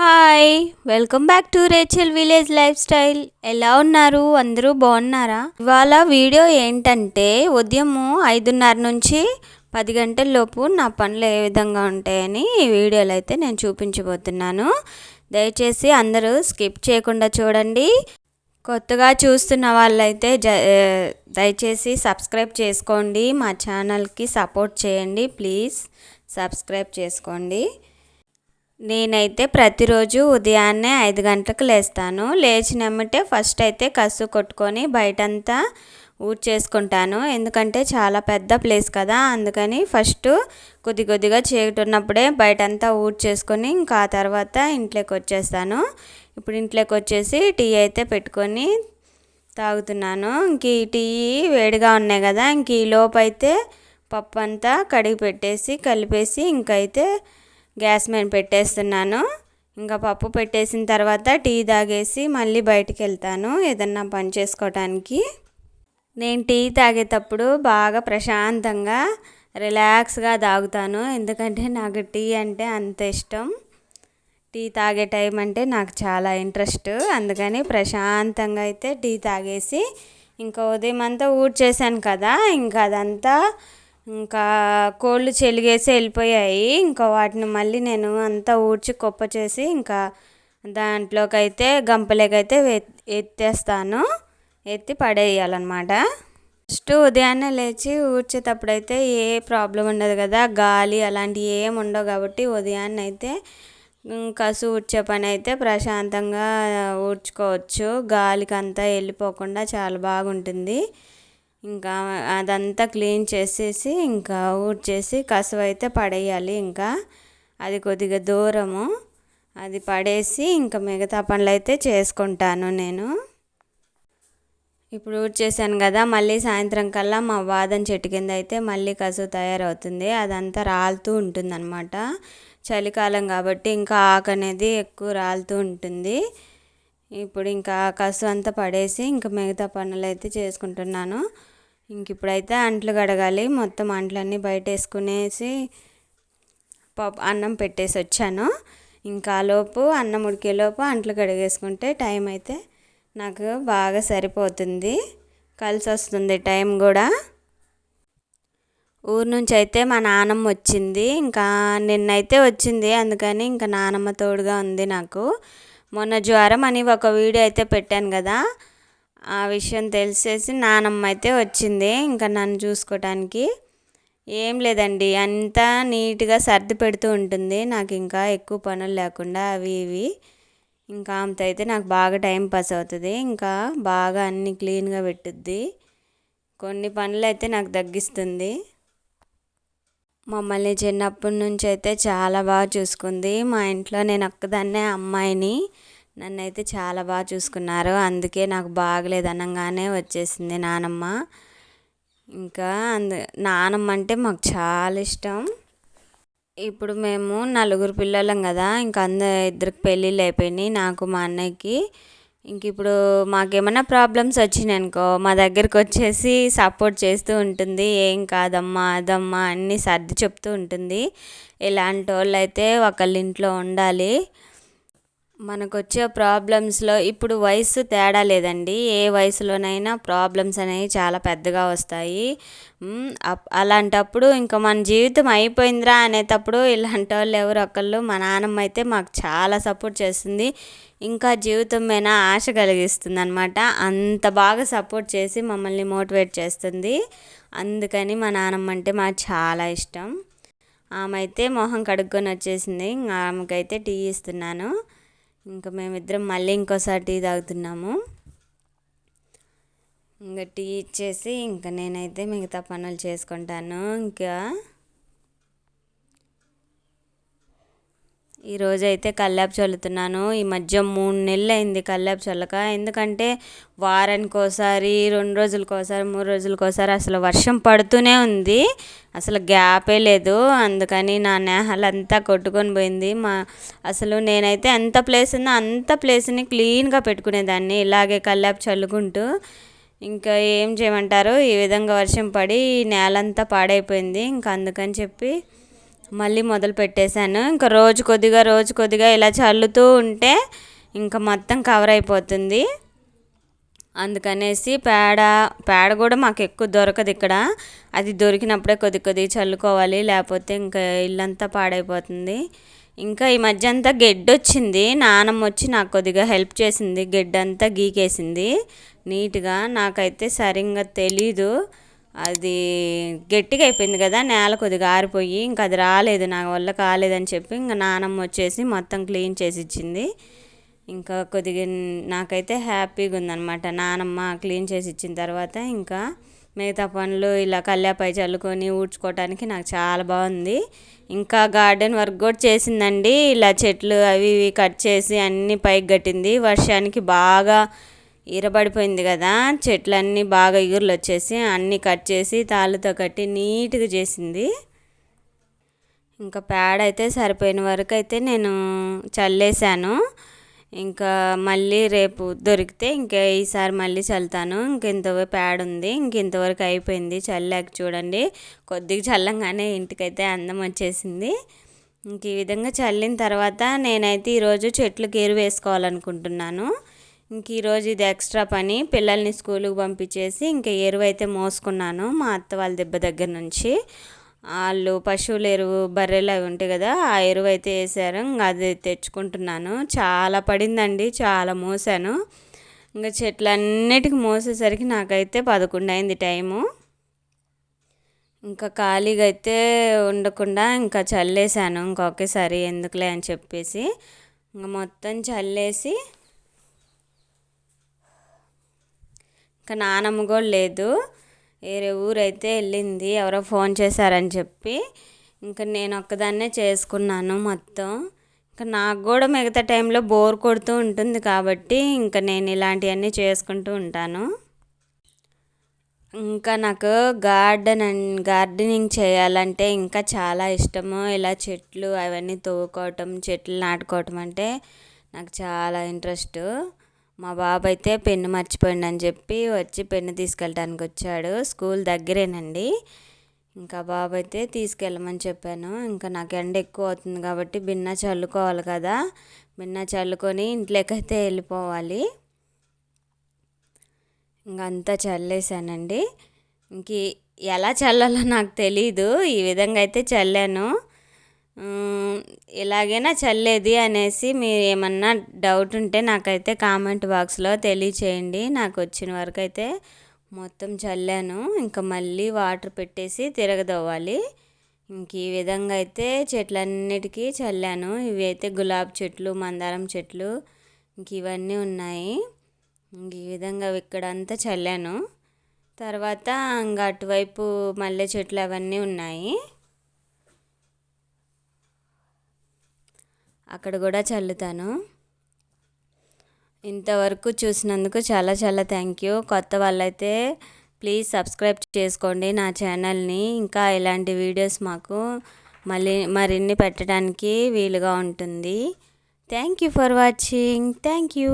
Hi welcome back to Rachel village lifestyle. ఎలా ఉన్నారు? అందరూ బాగున్నారా? ఇవాళ వీడియో ఏంటంటే ఉదయము ఐదున్నర నుంచి పది గంటల లోపు నా పనులు ఏ విధంగా ఉంటాయని ఈ వీడియోలో అయితే నేను చూపించబోతున్నాను. దయచేసి అందరూ స్కిప్ చేయకుండా చూడండి. కొత్తగా చూస్తున్న వాళ్ళైతే జ దయచేసి సబ్స్క్రైబ్ చేసుకోండి. మా ఛానల్కి సపోర్ట్ చేయండి. ప్లీజ్ సబ్స్క్రైబ్ చేసుకోండి. నేనైతే ప్రతిరోజు ఉదయాన్నే ఐదు గంటలకు లేస్తాను. లేచినమ్మటే ఫస్ట్ అయితే కసు కొట్టుకొని బయటంతా ఊడ్చేసుకుంటాను. ఎందుకంటే చాలా పెద్ద ప్లేస్ కదా అందుకని ఫస్ట్ కొద్ది కొద్దిగా చీకటి ఉన్నప్పుడే బయటంతా ఊడ్చేసుకొని ఇంకా ఆ తర్వాత ఇంట్లోకి వచ్చేస్తాను ఇప్పుడు ఇంట్లోకి వచ్చేసి టీ అయితే పెట్టుకొని తాగుతున్నాను. ఇంక ఈ టీ వేడిగా ఉన్నాయి కదా ఇంక ఈ లోపు అయితే పప్పు అంతా కడిగి పెట్టేసి కలిపేసి ఇంకైతే గ్యాస్ మీద పెట్టేస్తున్నాను. ఇంకా పప్పు పెట్టేసిన తర్వాత టీ తాగేసి మళ్ళీ బయటికి వెళ్తాను ఏదన్నా పని చేసుకోవటానికి. నేను టీ తాగేటప్పుడు బాగా ప్రశాంతంగా రిలాక్స్గా తాగుతాను. ఎందుకంటే నాకు టీ అంటే అంత ఇష్టం. టీ తాగే టైం అంటే నాకు చాలా ఇంట్రెస్ట్. అందుకని ప్రశాంతంగా అయితే టీ తాగేసి ఇంకా ఉదయం అంతా ఊడ్చేసాను కదా ఇంకా అదంతా ఇంకా కోళ్ళు చెలిగేసి వెళ్ళిపోయాయి. ఇంకా వాటిని మళ్ళీ నేను అంతా ఊడ్చి కుప్ప చేసి ఇంకా దాంట్లోకైతే అయితే గంపలేకైతే ఎత్తేస్తాను. ఎత్తి పడేయాలన్నమాట. ఫస్ట్ ఉదయాన్నే లేచి ఊడ్చేటప్పుడైతే ఏ ప్రాబ్లం ఉండదు కదా. గాలి అలాంటివి ఏం ఉండవు కాబట్టి ఉదయాన్నే అయితే కసు ఊడ్చే పని అయితే ప్రశాంతంగా ఊడ్చుకోవచ్చు. గాలికి అంతా వెళ్ళిపోకుండా చాలా బాగుంటుంది. ఇంకా అదంతా క్లీన్ చేసేసి ఇంకా ఊడ్చేసి కసువు అయితే పడేయాలి ఇంకా. అది కొద్దిగా దూరము. అది పడేసి ఇంకా మిగతా పనులు అయితే చేసుకుంటాను నేను. ఇప్పుడు ఊడ్చేసాను కదా మళ్ళీ సాయంత్రం కల్లా మా వాదం చెట్టు కింద అయితే మళ్ళీ కసువు తయారవుతుంది. అదంతా రాలుతూ ఉంటుందన్నమాట. చలికాలం కాబట్టి ఇంకా ఆకు అనేది ఎక్కువ రాలుతూ ఉంటుంది. ఇప్పుడు ఇంకా కసు అంతా పడేసి ఇంకా మిగతా పనులు అయితే చేసుకుంటున్నాను. ఇంక ఇప్పుడైతే అంట్లు కడగాలి. మొత్తం అంట్లన్నీ బయట వేసుకునేసి పప్పు అన్నం పెట్టేసి వచ్చాను. ఇంకా లోపు అన్నం ఉడికేలోపు అంట్లు కడిగేసుకుంటే టైం అయితే నాకు బాగా సరిపోతుంది. కలిసి వస్తుంది టైం కూడా. ఊరు నుంచి అయితే మా నానమ్మ వచ్చింది. ఇంకా నిన్నైతే వచ్చింది. అందుకని ఇంకా నానమ్మ తోడుగా ఉంది నాకు. మొన్న జ్వరం అని ఒక వీడియో అయితే పెట్టాను కదా. ఆ విషయం తెలిసేసి నానమ్మ అయితే వచ్చింది. ఇంకా నన్ను చూసుకోవటానికి ఏం లేదండి అంతా నీట్గా సర్ది పెడుతూ ఉంటుంది. నాకు ఇంకా ఎక్కువ పనులు లేకుండా అవి ఇవి. ఇంకా ఆమెతో అయితే నాకు బాగా టైం పాస్ అవుతుంది. ఇంకా బాగా అన్నీ క్లీన్గా పెట్టుద్ది. కొన్ని పనులు అయితే నాకు తగ్గిస్తుంది. మమ్మల్ని చిన్నప్పటి నుంచి అయితే చాలా బాగా చూసుకుంది. మా ఇంట్లో నేను ఒక్కదాన్నే అమ్మాయిని. నన్ను అయితే చాలా బాగా చూసుకున్నారు. అందుకే నాకు బాగలేదు అనగానే వచ్చేసింది నానమ్మ. ఇంకా అందు నానమ్మ అంటే మాకు చాలా ఇష్టం. ఇప్పుడు మేము నలుగురు పిల్లలం కదా ఇంకా అందరు ఇద్దరికి పెళ్ళిళ్ళు అయిపోయినాయి నాకు మా అన్నయ్యకి. ఇంక ఇప్పుడు మాకేమైనా ప్రాబ్లమ్స్ వచ్చినాయి అనుకో మా దగ్గరికి వచ్చేసి సపోర్ట్ చేస్తూ ఉంటుంది. ఏం కాదమ్మా అదమ్మా అన్నీ సర్ది చెప్తూ ఉంటుంది. ఇలాంటి వాళ్ళు అయితే ఒకళ్ళ ఇంట్లో ఉండాలి. మనకు వచ్చే ప్రాబ్లమ్స్లో ఇప్పుడు వయసు తేడా లేదండి. ఏ వయసులోనైనా ప్రాబ్లమ్స్ అనేవి చాలా పెద్దగా వస్తాయి. అలాంటప్పుడు ఇంకా మన జీవితం అయిపోయిందిరా అనేటప్పుడు ఇలాంటి వాళ్ళు ఎవరు ఒకళ్ళు మా నాన్నమ్మ అయితే మాకు చాలా సపోర్ట్ చేస్తుంది. ఇంకా జీవితం మీద ఆశ కలిగిస్తుంది అనమాట అంత బాగా సపోర్ట్ చేసి మమ్మల్ని మోటివేట్ చేస్తుంది. అందుకని మా నాన్నమ్మ అంటే మాకు చాలా ఇష్టం. ఆమె అయితే మొహం కడుక్కొని వచ్చేసింది. ఆమెకైతే టీ ఇస్తున్నాను. ఇంకా మేమిద్దరం మళ్ళీ ఇంకోసారి టీ తాగుతున్నాము. ఇంకా టీ ఇచ్చేసి ఇంకా నేనైతే మిగతా పనులు చేసుకుంటాను. ఇంకా ఈరోజు అయితే కల్లాపు చల్లుతున్నాను. ఈ మధ్య మూడు నెలలు అయింది కల్లాపు చల్లక. ఎందుకంటే వారానికోసారి రెండు రోజులకోసారి మూడు రోజులకోసారి అసలు వర్షం పడుతూనే ఉంది. అసలు గ్యాపే లేదు. అందుకని నా నేహలంతా కొట్టుకొని పోయింది. మా అసలు నేనైతే ఎంత ప్లేస్ ఉందో అంత ప్లేస్ని క్లీన్గా పెట్టుకునేదాన్ని. ఇలాగే కల్లాపు చల్లుకుంటూ ఇంకా ఏం చేయమంటారు? ఈ విధంగా వర్షం పడి నేలంతా పాడైపోయింది. ఇంకా అందుకని చెప్పి మళ్ళీ మొదలు పెట్టేశాను. ఇంకా రోజు కొద్దిగా రోజు కొద్దిగా ఇలా చల్లుతూ ఉంటే ఇంకా మొత్తం కవర్ అయిపోతుంది. అందుకనేసి పేడ పేడ కూడా మాకు ఎక్కువ దొరకదు ఇక్కడ. అది దొరికినప్పుడే కొద్ది కొద్దిగా చల్లుకోవాలి. లేకపోతే ఇంకా ఇల్లంతా పాడైపోతుంది. ఇంకా ఈ మధ్య అంతా గెడ్డ వచ్చింది. నానమ్మ వచ్చి నాకు కొద్దిగా హెల్ప్ చేసింది. గెడ్డంతా గీకేసింది. నీట్గా నాకైతే సరిగ్గా తెలీదు. అది గట్టిగా అయిపోయింది కదా నేల కొద్దిగా ఆరిపోయి ఇంకా అది రాలేదు నా వల్ల కాలేదని చెప్పి ఇంకా నానమ్మ వచ్చేసి మొత్తం క్లీన్ చేసి ఇచ్చింది. ఇంకా కొద్దిగా నాకైతే హ్యాపీగా ఉందనమాట నానమ్మ క్లీన్ చేసి ఇచ్చిన తర్వాత ఇంకా మిగతా పనులు ఇలా కల్లాపై చల్లుకొని ఊడ్చుకోవటానికి నాకు చాలా బాగుంది. ఇంకా గార్డెన్ వర్క్ కూడా చేసిందండి. ఇలా చెట్లు అవి ఇవి కట్ చేసి అన్నీ పైకి కట్టింది. వర్షానికి బాగా ఈరబడిపోయింది కదా చెట్లన్నీ బాగా ఇగురులు వచ్చేసి అన్నీ కట్ చేసి తాళ్ళతో కట్టి నీట్గా చేసింది. ఇంకా పేడ అయితే సరిపోయిన వరకు అయితే నేను చల్లేశాను. ఇంకా మళ్ళీ రేపు దొరికితే ఇంకా ఈసారి మళ్ళీ చల్లుతాను. ఇంకెంత ప్యాడ్ ఉంది. ఇంకెంతవరకు అయిపోయింది. చల్లాక చూడండి. కొద్దిగా చల్లంగానే ఇంటికైతే అందం వచ్చేసింది. ఇంక ఈ విధంగా చల్లిన తర్వాత నేనైతే ఈరోజు చెట్లకు ఎరువు వేసుకోవాలనుకుంటున్నాను. ఇంక ఈరోజు ఇది ఎక్స్ట్రా పని. పిల్లల్ని స్కూల్కి పంపించేసి ఇంకా ఎరువు అయితే మోసుకున్నాను మా అత్త వాళ్ళ దెబ్బ దగ్గర నుంచి. వాళ్ళు పశువుల ఎరువు బర్రెలు అవి ఉంటాయి కదా ఆ ఎరువు అయితే వేసారు. ఇంకా అది తెచ్చుకుంటున్నాను. చాలా పడిందండి చాలా మోసాను. ఇంకా చెట్లన్నిటికి మోసేసరికి నాకైతే పదకొండు అయింది టైము. ఇంకా ఖాళీగా అయితే ఉండకుండా ఇంకా చల్లేసాను ఇంకొకసారి ఎందుకులే అని చెప్పేసి ఇంకా మొత్తం చల్లేసి ఇంకా నానమ్మ కూడా లేదు. వేరే ఊరైతే వెళ్ళింది. ఎవరో ఫోన్ చేశారని చెప్పి. ఇంకా నేను ఒక్కదాన్నే చేసుకున్నాను మొత్తం. ఇంకా నాకు కూడా మిగతా టైంలో బోర్ కొడుతూ ఉంటుంది కాబట్టి ఇంకా నేను ఇలాంటివన్నీ చేసుకుంటూ ఉంటాను. ఇంకా నాకు గార్డెన్ అండ్ గార్డెనింగ్ చేయాలంటే ఇంకా చాలా ఇష్టము. ఇలా చెట్లు అవన్నీ తవ్వుకోవటం చెట్లు నాటుకోవటం అంటే నాకు చాలా ఇంట్రెస్ట్. మా బాబు అయితే పెన్ను మర్చిపోయిందని చెప్పి వచ్చి పెన్ను తీసుకెళ్ళడానికి వచ్చాడు స్కూల్ దగ్గరేనండి. ఇంకా బాబు అయితే తీసుకెళ్ళమని చెప్పాను. ఇంకా నాకు ఎండ ఎక్కువ అవుతుంది కాబట్టి బిన్న చల్లుకోవాలి కదా. బిన్న చల్లుకొని ఇంట్లోకైతే వెళ్ళిపోవాలి. ఇంకంతా చల్లేసానండి ఇంక ఎలా చల్లాలో నాకు తెలీదు. ఈ విధంగా అయితే చల్లాను. ఎలాగైనా చల్లేది అనేసి మీరు ఏమన్నా డౌట్ ఉంటే నాకైతే కామెంట్ బాక్స్లో తెలియచేయండి. నాకు వచ్చిన వరకు అయితే మొత్తం చల్లాను. ఇంకా మళ్ళీ వాటర్ పెట్టేసి తిరగదవ్వాలి. ఇంక ఈ విధంగా అయితే చెట్లన్నిటికీ చల్లాను. ఇవి అయితే గులాబీ చెట్లు మందారం చెట్లు ఇంక ఇవన్నీ ఉన్నాయి. ఇంక ఈ విధంగా ఇక్కడంతా చల్లాను. తర్వాత ఇంకా అటువైపు మల్లె చెట్లు అవన్నీ ఉన్నాయి. అక్కడ కూడా చల్లుతాను. ఇంతవరకు చూసినందుకు చాలా చాలా థ్యాంక్ యూ కొత్త వాళ్ళైతే ప్లీజ్ సబ్స్క్రైబ్ చేసుకోండి నా ఛానల్ని ఇంకా ఇలాంటి వీడియోస్ మాకు మళ్ళీ మరిన్ని పెట్టడానికి వీలుగా ఉంటుంది. Thank you for watching thank you